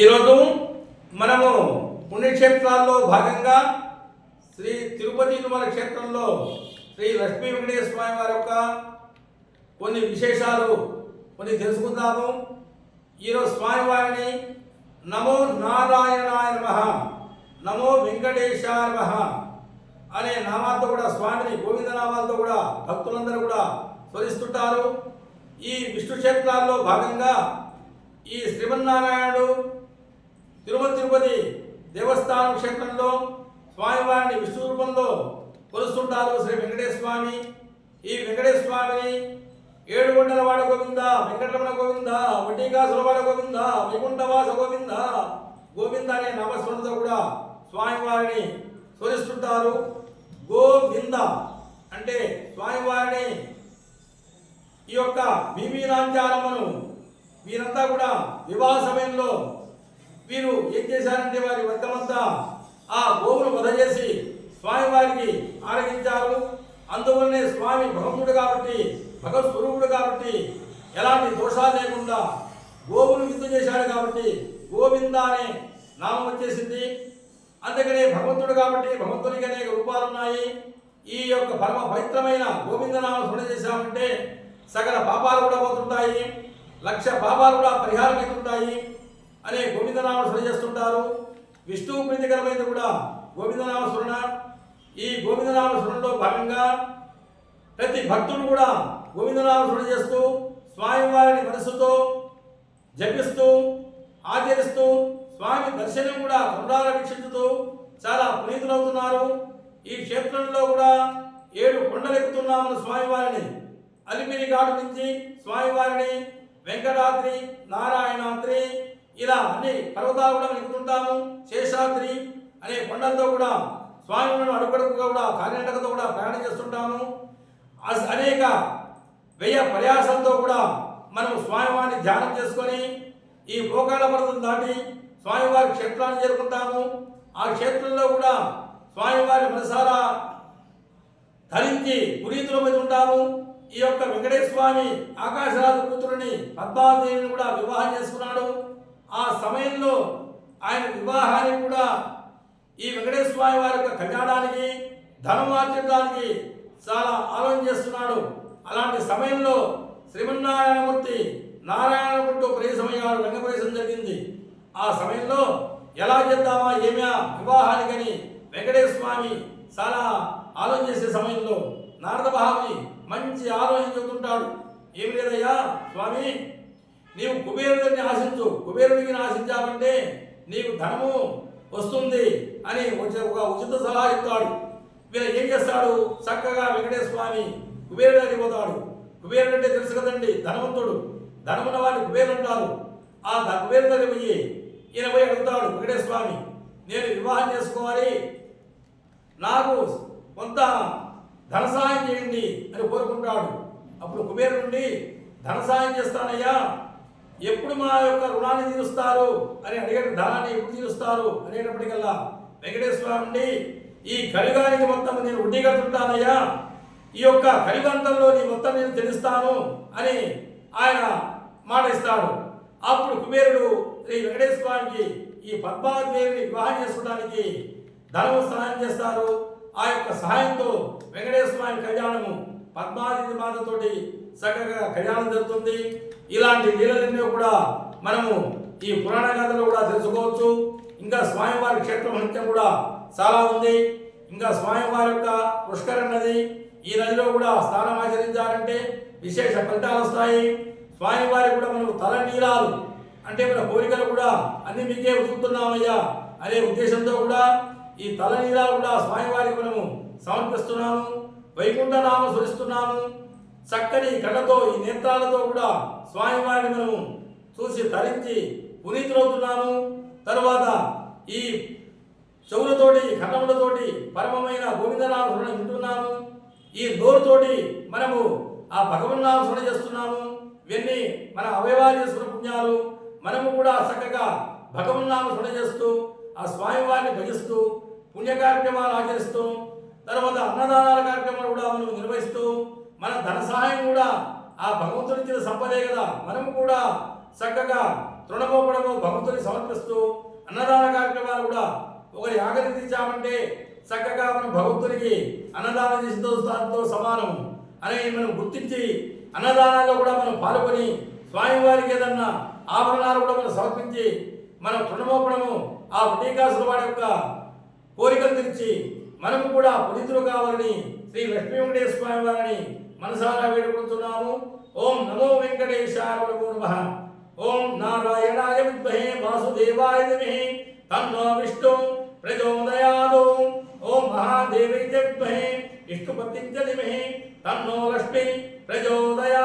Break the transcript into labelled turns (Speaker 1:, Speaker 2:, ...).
Speaker 1: ఈరోజు మనము పుణ్యక్షేత్రాల్లో భాగంగా శ్రీ తిరుపతి తిరుమల క్షేత్రంలో శ్రీ లక్ష్మీ వెంకటేశ్వర స్వామి వారి యొక్క కొన్ని విశేషాలు కొన్ని తెలుసుకుందాము. ఈరోజు స్వామివారిని నమో నారాయణాయ నమ నమో వెంకటేశాయ నమ అనే నామాలతో కూడా స్వామిని గోవింద నామాలతో కూడా భక్తులందరూ కూడా స్మరిస్తుంటారు. ఈ విష్ణు క్షేత్రాల్లో భాగంగా ఈ శ్రీమన్నారాయణుడు తిరుమల తిరుపతి దేవస్థానం క్షేత్రంలో స్వామివారిని విష్ణు రూపంలో కొలుస్తుంటారు శ్రీ వెంకటేశ్వర స్వామి ఈ వెంకటేశ్వర స్వామిని ఏడు వాడ గోవింద వెంకటరమణ గోవింద వడ్డీకాసుల గోవింద వైకుంఠవాస గోవింద గోవింద అనే నామస్మరణతో కూడా స్వామివారిని స్మరిస్తుంటారు గోవింద అంటే స్వామివారిని ఈ యొక్క భీమీనాంచారమ్మను వీరంతా కూడా వివాహ సమయంలో వీరు ఏం చేశారంటే వారి వర్గమంతా ఆ గోవును వధ చేసి స్వామి వారికి ఆరగించారు. అందువల్లనే స్వామి భగవంతుడు కాబట్టి భగవత్ స్వరూపుడు కాబట్టి ఎలాంటి దోషాలు లేకుండా గోవును విందు చేశాడు కాబట్టి గోవింద అనే నామం వచ్చేసింది. అందుకనే భగవంతుడు కాబట్టి భగవంతునికి అనేక రూపాలు ఉన్నాయి. ఈ యొక్క పరమ పవిత్రమైన గోవిందనామం స్మరణ చేశామంటే సకల పాపాలు కూడా పోతుంటాయి. లక్ష పాపాలు కూడా పరిహారం అవుతుంటాయి అనే గోవిందనామ స్మరణ చేస్తుంటారు. విష్ణువు ప్రీతికరమైనది కూడా గోవిందనామ స్మరణ ఈ గోవిందనామ స్మరణలో భాగంగా ప్రతి భక్తుడు కూడా గోవిందనామ స్మరణ చేస్తూ స్వామివారిని మనసుతో జపిస్తూ ఆచరిస్తూ స్వామి దర్శనం కూడా కొండాల వీక్షించుతూ చాలా పునీతులవుతున్నారు. ఈ క్షేత్రంలో కూడా ఏడు కొండలెక్కుతున్నామని స్వామివారిని అలిపిరి ఘాటు నుంచి స్వామివారిని వెంకటాద్రి నారాయణాద్రి ఇలా అన్ని పర్వతాలు కూడా ఎక్కుతుంటాము శేషాద్రి అనే కొండలతో కూడా స్వామిని అడుగడుగుగా కూడా కార్యాటకతో కూడా ప్రయాణం చేస్తుంటాము. అనేక వ్యయ ప్రయాసంతో కూడా మనం స్వామివారిని ధ్యానం చేసుకొని ఈ భోగాల పర్వతం దాటి స్వామివారి క్షేత్రాన్ని చేరుకుంటాము. ఆ క్షేత్రంలో కూడా స్వామివారి మనసారా ధరించి పురీతుల మీద ఉంటాము. ఈ యొక్క వెంకటేశ్వర స్వామి ఆకాశరాజు కూతురుని పద్మావతిని కూడా వివాహం చేసుకున్నాడు. ఆ సమయంలో ఆయన వివాహానికి కూడా ఈ వెంకటేశ్వర స్వామి వారి యొక్క కళ్యాణానికి ధనం మార్చడానికి చాలా ఆలోచన చేస్తున్నాడు. అలాంటి సమయంలో శ్రీమన్నారాయణమూర్తి నారాయణకుంటూ ప్రవేశమయ్యాడు రంగ ప్రవేశం జరిగింది. ఆ సమయంలో ఎలా చేద్దామా ఏమా వివాహానికని వెంకటేశ్వర స్వామి చాలా ఆలోచన చేసే సమయంలో నారద భావి మంచి ఆలోచన చెబుతుంటాడు. ఏమి లేదా కుబేరుడిని ఆశించు. కుబేరుడిని ఆశించామంటే నీకు ధనము వస్తుంది అని వచ్చే- ఒక ఉచిత సలహా ఇస్తాడు వీళ్ళ ఏం చేస్తాడు? చక్కగా వెంకటేశ్వర స్వామి కుబేరుడు దగ్గరికి పోతాడు. కుబేరుడు అంటే తెలుసు కదండి ధనవంతుడు. ధనమున్న వాడిని కుబేరుడు అంటారు. ఆ ధ- కుబేరుడు పోయి ఈయన పోయి అడుగుతాడు వెంకటేశ్వర స్వామి నేను వివాహం చేసుకోవాలి. నాకు కొంత ధన సహాయం చేయండి అని కోరుకుంటాడు. అప్పుడు కుబేరు నుండి ధన సహాయం చేస్తానయ్యా ఎప్పుడు మా యొక్క రుణాన్ని తీరుస్తారు అని అడిగే ధనాన్ని ఎప్పుడు తీరుస్తారు అనేటప్పటికల్లా వెంకటేశ్వర స్వామి నుండి ఈ కలిగానికి మొత్తం నేను వడ్డీ కడుతుంటానయ్యా. ఈ యొక్క కలిగంతంలో నీ మొత్తం నేను తెలుస్తాను అని ఆయన మాట ఇస్తాడు. అప్పుడు కుబేరుడు శ్రీ వెంకటేశ్వర స్వామికి ఈ పద్మావతిని వివాహం చేసుకోవడానికి ధనము సహాయం చేస్తారు. ఆ యొక్క సహాయంతో వెంకటేశ్వర స్వామి కళ్యాణము పద్మావతి మాతతోటి చక్కగా కళ్యాణం జరుగుతుంది. ఇలాంటి లీలలన్నీ కూడా మనము ఈ పురాణ కథలో కూడా తెలుసుకోవచ్చు. ఇంకా స్వామివారి క్షేత్రం నిత్యం కూడా చాలా ఉంది. ఇంకా స్వామివారి యొక్క పుష్కర నది ఈ నదిలో కూడా స్నానం ఆచరించాలంటే విశేష ఫలితాలు వస్తాయి. స్వామివారి కూడా మనకు తల నీరాలు అంటే మన కోరికలు కూడా అన్ని మీకే ఉదుకుతున్నామయ్యా అనే ఉద్దేశంతో కూడా ఈ తల నీరాలు కూడా స్వామివారికి మనము సమర్పిస్తున్నాము. వైకుంఠ నామ స్మరిస్తున్నాము. చక్కని కళ్ళతో ఈ నేత్రాలతో కూడా స్వామివారిని మనము చూసి తరించి పునీతులవుతున్నాము. తరువాత ఈ చెవులతోటి కన్నములతోటి పరమమైన గోవిందనామస్మరణ వింటున్నాము. ఈ నోరుతోటి మనము ఆ భగవన్నామస్మరణ చేస్తున్నాము. ఇవన్నీ మన అవయవాలు చేసుకున్న పుణ్యాలు మనము కూడా చక్కగా భగవన్నామస్మరణ చేస్తూ ఆ స్వామివారిని భజిస్తూ పుణ్య కార్యక్రమాలు ఆచరిస్తూ తర్వాత అన్నదానాల కార్యక్రమాలు కూడా మనం నిర్వహిస్తూ మన ధన సహాయం కూడా ఆ భగవంతుడి ఇచ్చిన సంపదే కదా. మనము కూడా చక్కగా తృణమోపడము భగవంతుని సమర్పిస్తూ అన్నదాన కార్యక్రమాలు కూడా ఒకరి ఆకలి తీర్చామంటే చక్కగా మనం భగవంతునికి అన్నదానం చేసిన సమానం అని మనం గుర్తించి అన్నదానాల్లో కూడా మనం పాల్గొని స్వామివారికి ఏదన్నా ఆభరణాలు కూడా మనం సమర్పించి మనం తృణమోపడము ఆ పుటీకాసుల వాడి యొక్క కోరికలు తెచ్చి మనము కూడా పునీతులు కావాలని శ్రీ లక్ష్మీ వెంకటేశ్వర స్వామి వారిని మనసారా వేడుకుంటున్నాము. ఓం నమో వెంకటేశాయ నమః. ఓం నారాయణాయ విద్మహే వాసుదేవాయ ధీమహి తన్నో విష్ణు ప్రచోదయాదు ఓం మహాదేవై విద్మహే విష్ణుపతించ ధీమహి తన్నో లక్ష్మి ప్రచోదయాదు